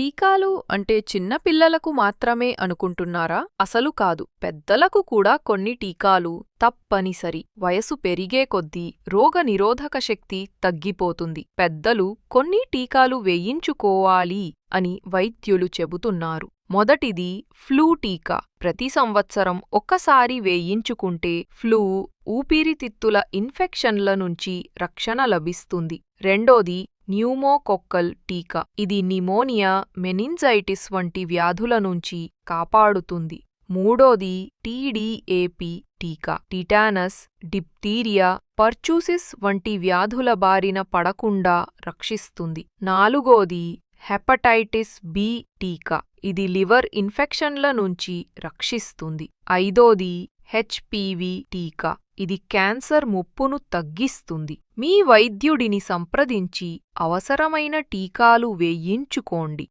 టీకాలు అంటే చిన్న పిల్లలకు మాత్రమే అనుకుంటున్నారా? అసలు కాదు. పెద్దలకు కూడా కొన్ని టీకాలు తప్పనిసరి. వయసు పెరిగే కొద్దీ రోగనిరోధక శక్తి తగ్గిపోతుంది. పెద్దలు కొన్ని టీకాలు వేయించుకోవాలి అని వైద్యులు చెబుతున్నారు. మొదటిది ఫ్లూ టీకా. ప్రతి సంవత్సరం ఒక్కసారి వేయించుకుంటే ఫ్లూ ఊపిరితిత్తుల ఇన్ఫెక్షన్ల నుంచి రక్షణ లభిస్తుంది. రెండోది న్యూమోకొక్కల్ టీకా. ఇది నిమోనియా మెనింజైటిస్ వంటి వ్యాధుల నుంచి కాపాడుతుంది. మూడోది టీడీఏపీ టీకా. టిటానస్ డిప్తీరియా పర్చూసిస్ వంటి వ్యాధుల బారిన పడకుండా రక్షిస్తుంది. నాలుగోది హెపటైటిస్ బి టీకా. ఇది లివర్ ఇన్ఫెక్షన్ల నుంచి రక్షిస్తుంది. ఐదోది హెచ్పివి టీకా. ఇది క్యాన్సర్ ముప్పును తగ్గిస్తుంది. మీ వైద్యుడిని సంప్రదించి అవసరమైన టీకాలు వేయించుకోండి.